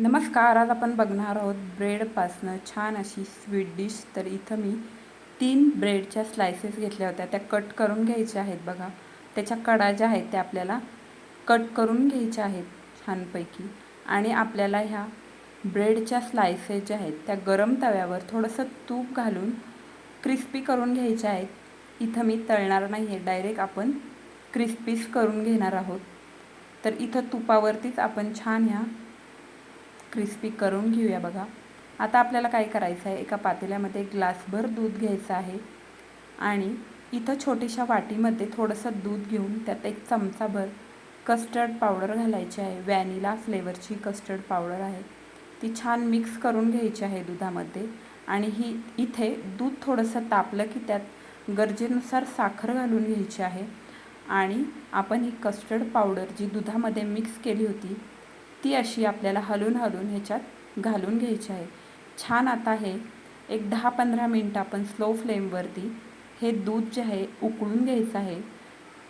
नमस्कार आज आपण बघणार आहोत ब्रेडपासनं छान अशी स्वीट डिश. तर इथं मी तीन ब्रेडच्या स्लायसेस घेतल्या होत्या. त्या कट करून घ्यायच्या आहेत बघा. त्याच्या कडा ज्या आहेत त्या आपल्याला कट करून घ्यायच्या आहेत छानपैकी. आणि आपल्याला ह्या ब्रेडच्या स्लायसेस ज्या आहेत त्या गरम तव्यावर थोडंसं तूप घालून क्रिस्पी करून घ्यायच्या आहेत. इथं मी तळणार नाही आहे डायरेक्ट आपण क्रिस्पीस करून घेणार आहोत. तर इथं तुपावरतीच आपण छान ह्या क्रिस्पी करून घेऊया बघा. आता आपल्याला काय करायचं आहे? एका पातेल्यामध्ये ग्लासभर दूध घ्यायचं आहे आणि इथं छोटीशा वाटीमध्ये थोडंसं दूध घेऊन त्यात एक चमचाभर कस्टर्ड पावडर घालायची आहे. व्हॅनिला फ्लेवरची कस्टर्ड पावडर आहे. ती छान मिक्स करून घ्यायची आहे दुधामध्ये आणि ही इथे दूध थोडंसं तापलं की त्यात गरजेनुसार साखर घालून घ्यायची आहे. आणि आपण ही कस्टर्ड पावडर जी दुधामध्ये मिक्स केली होती ती अशी आपल्याला हलून हलून ह्याच्यात घालून घ्यायची आहे. छान आता हे एक दहा पंधरा मिनटं आपण स्लो फ्लेमवरती हे दूध जे आहे उकळून घ्यायचं आहे.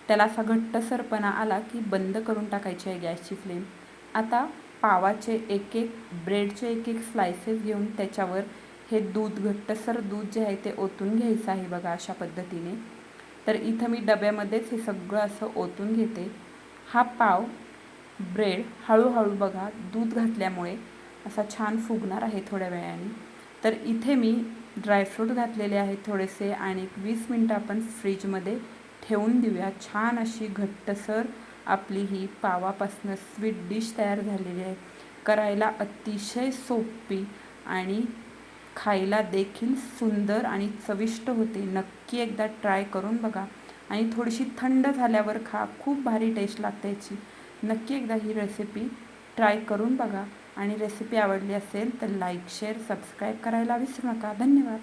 त्याला असा घट्टसरपणा आला की बंद करून टाकायची आहे गॅसची फ्लेम आता पावाचे एक एक ब्रेडचे एक एक स्लायसेस घेऊन त्याच्यावर हे दूध घट्टसर दूध जे आहे ते ओतून घ्यायचं आहे बघा अशा पद्धतीने. तर इथं मी डब्यामध्येच हे सगळं असं ओतून घेते. हा पाव ब्रेड हळूहळू बघा दूध घातल्यामुळे असा छान फुगणार आहे थोड्या वेळाने. तर इथे मी ड्रायफ्रूट घातलेले आहेत थोडेसे आणि वीस मिनटं आपण फ्रीजमध्ये ठेवून देऊया. छान अशी घट्टसर आपली ही पावापासनं स्वीट डिश तयार झालेली आहे. करायला अतिशय सोपी आणि खायला देखील सुंदर आणि चविष्ट होते. नक्की एकदा ट्राय करून बघा. आणि थोडीशी थंड झाल्यावर खा. खूप भारी टेस्ट लागते याची. नक्की एकदा ही रेसिपी ट्राय करून बघा. आणि रेसिपी आवडली असेल तर लाईक शेअर सबस्क्राईब करायला विसरू नका. धन्यवाद.